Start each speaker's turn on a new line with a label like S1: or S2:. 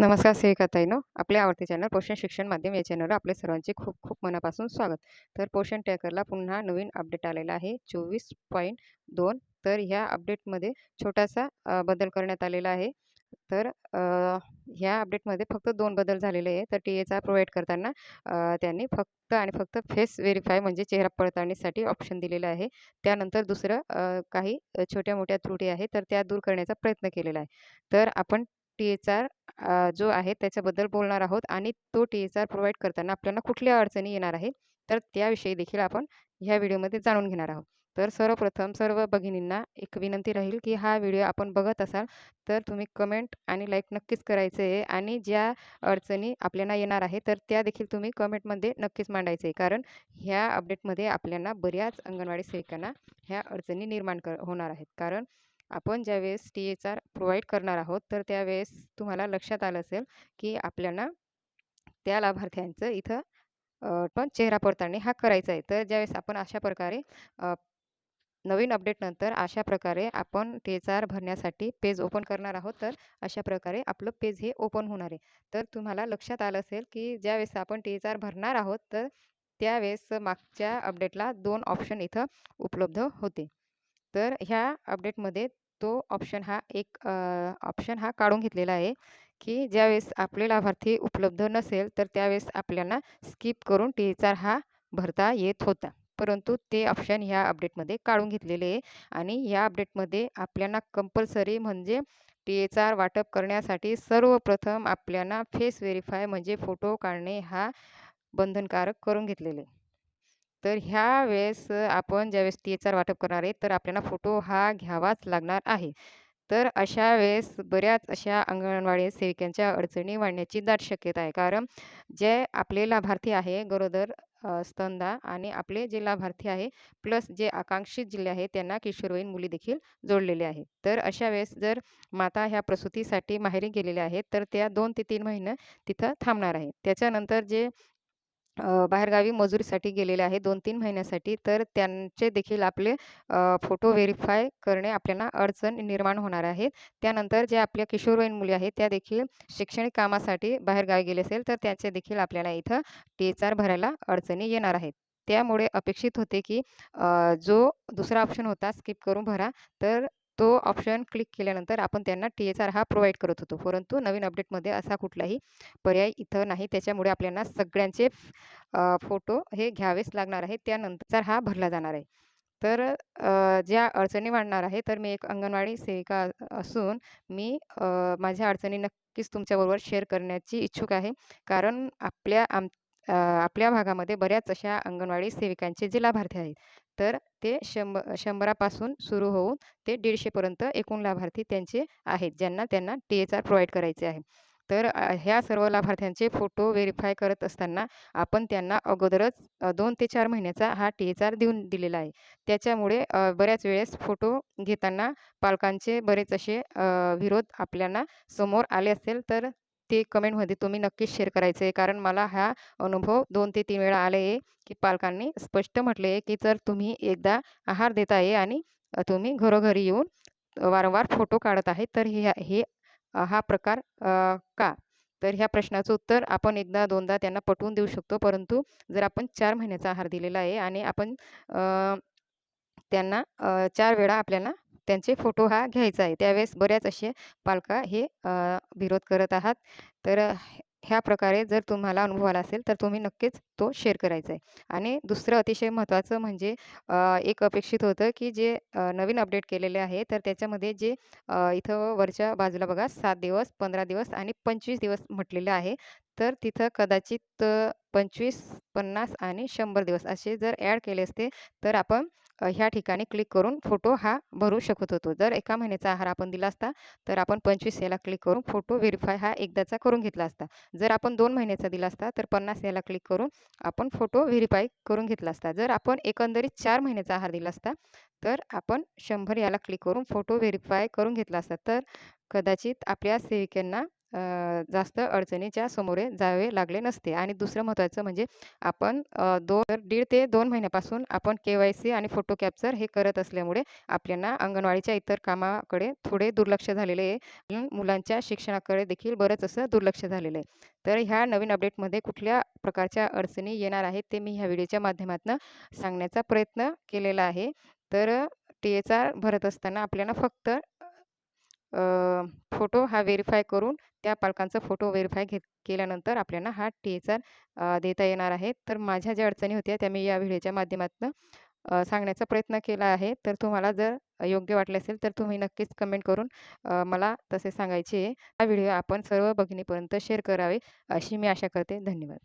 S1: नमस्कार सेविकाताईंनो, आपले आवडते चॅनल पोषण शिक्षण माध्यम या चॅनलवर आपले सर्वांचे खूप खूप मनापासून स्वागत. तर पोषण ट्रॅकरला पुन्हा नवीन अपडेट आलेला आहे 24.2 तर ह्या अपडेटमध्ये छोटासा बदल करण्यात आलेला आहे. तर ह्या अपडेटमध्ये फक्त दोन बदल झालेले आहे. तर टी एचा प्रोव्हाइड करताना त्यांनी फक्त आणि फक्त फेस व्हेरीफाय म्हणजे चेहरा पडताळणीसाठी ऑप्शन दिलेलं आहे. त्यानंतर दुसरं काही छोट्या-मोठ्या त्रुटी आहे तर त्या दूर करण्याचा प्रयत्न केलेला आहे. तर आपण टी-एच-आर जो आहे त्याच्याबद्दल बोलणार आहोत आणि तो टी-एच-आर प्रोव्हाइड करताना आपल्याला कुठल्या अडचणी येणार आहेत, तर त्याविषयी देखील आपण ह्या व्हिडिओमध्ये जाणून घेणार आहोत. तर सर्वप्रथम सर्व भगिनींना एक विनंती राहील, की हा व्हिडिओ आपण बघत असाल, तर तुम्ही कमेंट आणि लाईक नक्कीच करायचं आहे आणि ज्या अडचणी आपल्याला येणार आहे, तर त्या देखील तुम्ही कमेंटमध्ये नक्कीच मांडायचं आहे. कारण ह्या अपडेटमध्ये आपल्याला बऱ्याच अंगणवाडी सेविकांना ह्या अडचणी निर्माण कर होणार आहेत. कारण आपण ज्यावेळेस टी-एच-आर प्रोव्हाइड करणार आहोत, तर त्यावेळेस तुम्हाला लक्षात आलं असेल, की आपल्याला त्या लाभार्थ्यांचं इथं पण चेहरा पडताळणी हा करायचा आहे. तर ज्यावेळेस आपण अशा प्रकारे नवीन अपडेटनंतर अशा प्रकारे आपण टी-एच-आर भरण्यासाठी पेज ओपन करणार आहोत. तर अशा प्रकारे आपलं पेज हे ओपन होणार आहे. तर तुम्हाला लक्षात आलं असेल, की ज्यावेळेस आपण टी-एच-आर भरणार आहोत, तर त्यावेळेस मागच्या अपडेटला दोन ऑप्शन इथं उपलब्ध होते. तर ह्या अपडेटमध्ये तो ऑप्शन हा एक ऑप्शन हा काढून घेतलेला आहे, की ज्यावेळेस आपले लाभार्थी उपलब्ध नसेल, तर त्यावेळेस आपल्याला स्किप करून टी-एच-आर हा भरता येत होता. परंतु ते ऑप्शन ह्या अपडेटमध्ये काढून घेतलेले आहे आणि या अपडेटमध्ये आपल्याला कंपल्सरी म्हणजे टी-एच-आर वाटप करण्यासाठी सर्वप्रथम आपल्याला फेस व्हेरीफाय म्हणजे फोटो काढणे हा बंधनकारक करून घेतलेले आहे. तर ह्या वेळेस आपण ज्यावेळेस टी-एच-आर वाटप करणार आहे, तर आपल्याला फोटो हा घ्यावाच लागणार आहे. तर अशा वेळेस बऱ्याच अशा अंगणवाडी सेविकांच्या अडचणी वाढण्याची दाट शक्यता आहे. कारण जे आपले लाभार्थी आहे गरोदर स्तनदा आणि आपले जे लाभार्थी आहे प्लस जे आकांक्षित जिल्हे आहे त्यांना किशोरवयीन मुली देखील जोडलेले आहेत. तर अशा वेळेस जर माता ह्या प्रसूतीसाठी माहेरी गेलेल्या आहेत, तर त्या दोन ते तीन महिने तिथं थांबणार आहेत. त्याच्यानंतर जे बाहेरगावी मजुरीसाठी गेलेले आहे दोन तीन महिन्यासाठी, तर त्यांचे देखील आपले फोटो व्हेरीफाय करणे आपल्याला अडचण निर्माण होणार आहे. त्यानंतर ज्या आपल्या किशोरवयीन मुली आहेत, त्या देखील शैक्षणिक कामासाठी बाहेरगावी गेले असेल, तर त्याचे देखील आपल्याला इथं टी-एच-आर भरायला अडचणी येणार आहेत. त्यामुळे अपेक्षित होते, की जो दुसरा ऑप्शन होता स्किप करून भरा, तर तो ऑप्शन क्लिक केल्यानंतर आपण त्यांना टी-एच-आर हा प्रोव्हाइड करत होतो. परंतु नवीन अपडेटमध्ये असा कुठलाही पर्याय इथं नाही. त्याच्यामुळे आपल्याला सगळ्यांचे फोटो हे घ्यावेच लागणार आहे. त्यानंतर हा भरला जाणार आहे. तर ज्या अडचणी वाढणार आहे, तर मी एक अंगणवाडी सेविका असून मी माझ्या अडचणी नक्कीच तुमच्याबरोबर शेअर करण्याची इच्छुक आहे. कारण आपल्या आम आपल्या भागामध्ये बऱ्याच अशा अंगणवाडी सेविकांचे जे लाभार्थी आहेत, तर ते शंभ शंभरापासून सुरू होऊन ते दीडशेपर्यंत एकूण लाभार्थी त्यांचे आहेत, ज्यांना त्यांना टी-एच-आर प्रोव्हाइड करायचे आहे. तर ह्या सर्व लाभार्थ्यांचे फोटो व्हेरीफाय करत असताना आपण त्यांना अगोदरच दोन ते चार महिन्याचा हा टी-एच-आर देऊन दिलेला आहे. त्याच्यामुळे बऱ्याच वेळेस फोटो घेताना पालकांचे बरेच असे विरोध आपल्याला समोर आले असेल, तर ते कमेंटमध्ये तुम्ही नक्कीच शेअर करायचं आहे. कारण मला हा अनुभव दोन ते तीन वेळा आले आहे, की पालकांनी स्पष्ट म्हटले आहे, की जर तुम्ही एकदा आहार देत आहे आणि तुम्ही घरोघरी येऊन वारंवार फोटो काढत आहे, तर हे हे हा प्रकार का? तर ह्या प्रश्नाचं उत्तर आपण एकदा दोनदा त्यांना पटवून देऊ शकतो. परंतु जर आपण चार महिन्याचा आहार दिलेला आहे आणि आपण त्यांना चार वेळा आपल्याला त्यांचे फोटो हा घ्यायचा आहे. त्यावेळेस बऱ्याच असे पालक हे विरोध करत आहात. तर ह्या प्रकारे जर तुम्हाला अनुभव आला असेल, तर तुम्ही नक्कीच तो शेअर करायचा आहे. आणि दुसरं अतिशय महत्त्वाचं म्हणजे एक अपेक्षित होतं, की जे नवीन अपडेट केलेले आहे, तर त्याच्यामध्ये जे इथं वरच्या बाजूला बघा सात दिवस, 15 दिवस आणि 25 दिवस म्हटलेलं आहे. तर तिथं कदाचित पंचवीस पन्नास आणि शंभर दिवस असे जर ॲड केले असते, तर आपण ह्या ठिकाणी क्लिक करून फोटो हा भरू शकत होतो. जर एका महिन्याचा आहार आपण दिला असता, तर आपण 25 याला क्लिक करून फोटो व्हेरीफाय हा एकदाचा करून घेतला असता. जर आपण दोन महिन्याचा दिला असता, तर 50 याला क्लिक करून आपण फोटो व्हेरीफाय करून घेतला असता. जर आपण एकंदरीत चार महिन्याचा आहार दिला असता, तर आपण शंभर याला क्लिक करून फोटो व्हेरीफाय करून घेतला असता. तर कदाचित आपल्या सेविकांना जास्त अडचणीच्या सामोरे जावे लागले नसते आणि दुसरं महत्त्वाचं म्हणजे आपण दोन दीड ते दोन महिन्यापासून आपण के-वाय-सी आणि फोटो कॅप्चर हे करत असल्यामुळे आपल्याला अंगणवाडीच्या इतर कामाकडे थोडे दुर्लक्ष झालेले आहे. मुलांच्या शिक्षणाकडे देखील बरंच असं दुर्लक्ष झालेलं आहे. तर ह्या नवीन अपडेटमध्ये कुठल्या प्रकारच्या अडचणी येणार आहेत ते मी ह्या व्हिडिओच्या माध्यमातून सांगण्याचा प्रयत्न केलेला आहे. तर टी एचा भरत असताना आपल्याला फक्त फोटो हा व्हेरीफाय करून त्या पालकांचा फोटो व्हेरीफाय घेत केल्यानंतर आपल्याला हा टी-एच-आर देता येणार आहे. तर माझ्या ज्या अडचणी होत्या त्या मी या व्हिडिओच्या माध्यमातून सांगण्याचा प्रयत्न केला आहे. तर तुम्हाला जर योग्य वाटले असेल तर तुम्ही नक्कीच कमेंट करून मला तसे सांगायचे हा व्हिडिओ आपण सर्व बघिनीपर्यंत शेअर करावे अशी मी आशा करते. धन्यवाद.